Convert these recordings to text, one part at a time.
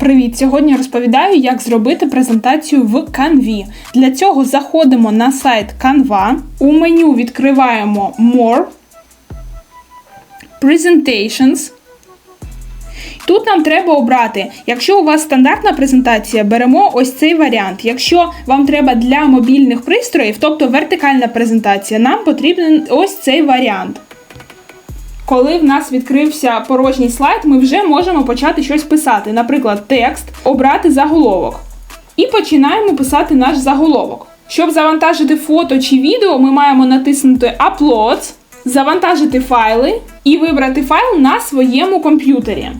Привіт! Сьогодні розповідаю, як зробити презентацію в Canva. Для цього заходимо на сайт Canva. У меню відкриваємо More, Presentations. Тут нам треба обрати, якщо у вас стандартна презентація, беремо ось цей варіант. Якщо вам треба для мобільних пристроїв, тобто вертикальна презентація, нам потрібен ось цей варіант. Коли в нас відкрився порожній слайд, ми вже можемо почати щось писати. Наприклад, текст, обрати заголовок. І починаємо писати наш заголовок. Щоб завантажити фото чи відео, ми маємо натиснути Uploads, завантажити файли і вибрати файл на своєму комп'ютері.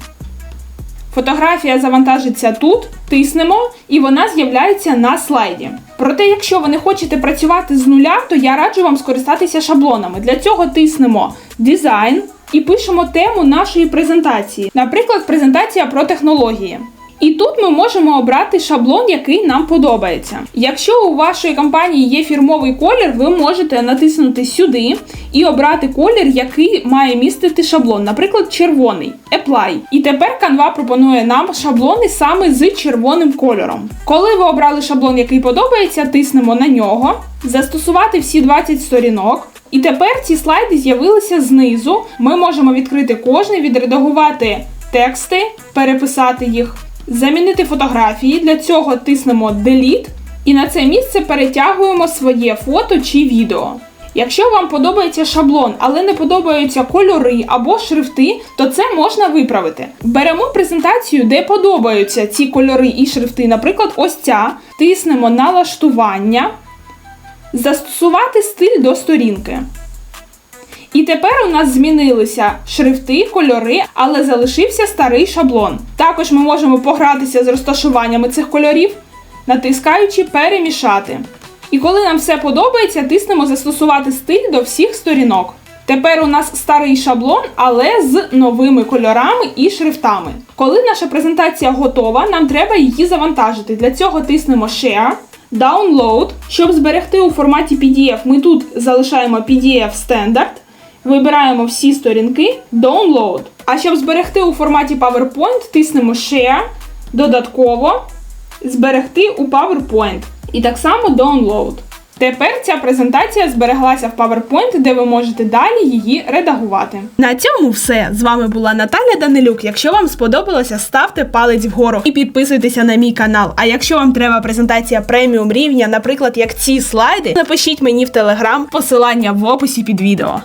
Фотографія завантажиться тут, тиснемо, і вона з'являється на слайді. Проте, якщо ви не хочете працювати з нуля, то я раджу вам скористатися шаблонами. Для цього тиснемо Дизайн і пишемо тему нашої презентації. Наприклад, презентація про технології. І тут ми можемо обрати шаблон, який нам подобається. Якщо у вашої компанії є фірмовий колір, ви можете натиснути сюди і обрати колір, який має містити шаблон, наприклад, червоний Apply. І тепер Canva пропонує нам шаблони саме з червоним кольором. Коли ви обрали шаблон, який подобається, тиснемо на нього, застосувати всі 20 сторінок. І тепер ці слайди з'явилися знизу. Ми можемо відкрити кожний, відредагувати тексти, переписати їх. Замінити фотографії. Для цього тиснемо Delete і на це місце перетягуємо своє фото чи відео. Якщо вам подобається шаблон, але не подобаються кольори або шрифти, то це можна виправити. Беремо презентацію, де подобаються ці кольори і шрифти, наприклад, ось ця. Тиснемо налаштування, застосувати стиль до сторінки. І тепер у нас змінилися шрифти, кольори, але залишився старий шаблон. Також ми можемо погратися з розташуваннями цих кольорів, натискаючи перемішати. І коли нам все подобається, тиснемо застосувати стиль до всіх сторінок. Тепер у нас старий шаблон, але з новими кольорами і шрифтами. Коли наша презентація готова, нам треба її завантажити. Для цього тиснемо Share, Download. Щоб зберегти у форматі PDF, ми тут залишаємо PDF стендарт. Вибираємо всі сторінки Download. А щоб зберегти у форматі PowerPoint, тиснемо Share, додатково зберегти у PowerPoint. І так само Download. Тепер ця презентація збереглася в PowerPoint, де ви можете далі її редагувати. На цьому все. З вами була Наталя Данилюк. Якщо вам сподобалося, ставте палець вгору і підписуйтеся на мій канал. А якщо вам треба презентація преміум рівня, наприклад, як ці слайди, напишіть мені в телеграм посилання в описі під відео.